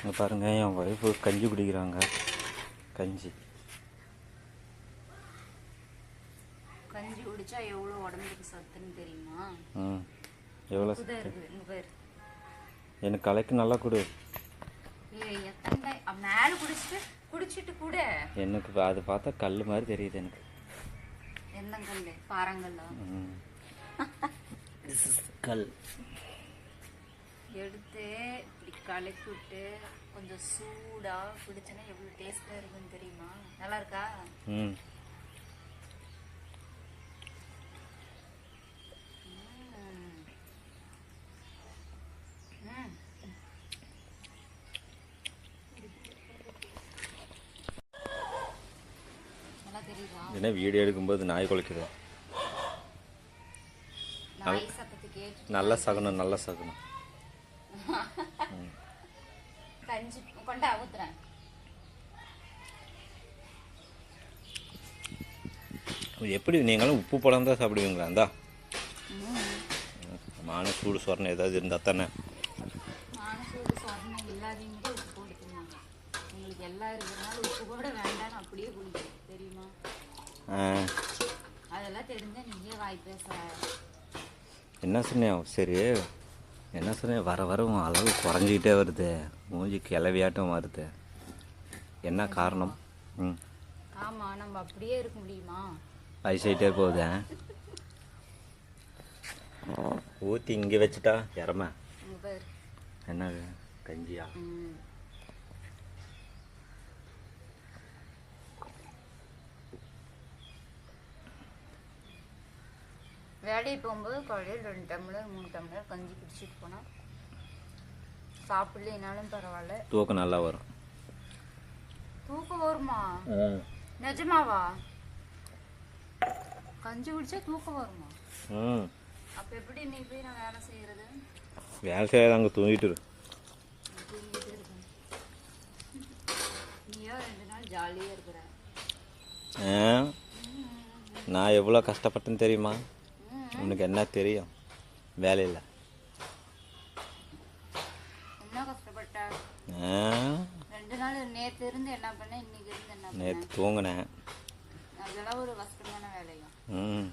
இங்கே பாருங்கள் என் ஒய்ஃபு கஞ்சி குடிக்கிறாங்க. கஞ்சி. கஞ்சி குடிச்சா எவ்வளோ உடம்புக்கு சத்துன்னு தெரியுமா? ம் எவ்வளோ எனக்கு கலைக்கு நல்லா கொடு. மேல குடிச்சிட்டு குடிச்சிட்டு கூட. எனக்கு அது பார்த்தா கல் மாதிரி தெரியுது எனக்கு. எந்த கல்லு? பாறாங்கல்ல? கல். எடுத்து கலக்கி விட்டு கொஞ்சம் சூடா குடிச்சனா எவ்வளவு டேஸ்டா இருக்குன்னு தெரியுமா? நல்லா இருக்கா ம். என்ன வீடியோ எடுக்கும்போது நாய் குலைக்குது. நல்ல சகுனம் நல்ல சகுனம். கஞ்சி கொண்டா ஊத்துறேன் எப்படி நீங்களும் உப்பு பழம் தான் சாப்பிடுவீங்களா இந்தா. மான சூடு சொரணை ஏதாவது இருந்தால் தானே மானசூடு சொர்ணம் இல்லாதவங்க உப்பு போட்டு தின்னாங்க உங்களுக்கு எல்லாம் இருக்கிறனால உப்பு கூட வேண்டாம்னு அப்படியே குடிக்கிறேன் தெரியுமா அதெல்லாம் தெரிஞ்சா நீயே வாய் பேச என்ன சொன்னேன் சரி என்ன சொன்னேன் வர வர உன் அளவு குறைஞ்சிக்கிட்டே வருது. மூஞ்சி கிளவியாட்டம் வருது. என்ன காரணம்? ம். ஆமா நம்ம அப்படியே இருக்க முடியுமா? வயசாயிட்டே போகுதே. ஊற்றி இங்கே வச்சுட்டா இறம என்னது? கஞ்சியா? வேலைக்கு போகும்போது காலையில் ரெண்டு டம்ளர் மூணு டம்ளர் கஞ்சி குடிச்சிட்டு போனா சாப்பிடலைனாலும் பரவாயில்ல. தூக்கம் நல்லா வரும். தூக்கம் வருமா? நிஜமாவா? கஞ்சி குடிச்சா தூக்கம் வருமா? அப்ப எப்படி நீ போய் நான் வேலை செய்யறது? வேலை செய்யாத அங்கே தூங்கிட்டு நீயோ ரெண்டு நாள் ஜாலியா இருக்கிற? நான் எவ்வளோ கஷ்டப்பட்டேன்னு தெரியுமா. உனக்கு என்ன தெரியும்? வேலையில் என்ன கஷ்டப்பட்ட ஆ. ரெண்டு நாள் நேத்து இருந்து என்ன பண்ண இன்னைக்கு இருந்து என்ன பண்ண நேற்று தூங்கினேன். அதெல்லாம் ஒரு கஷ்டமான வேலையா ம்.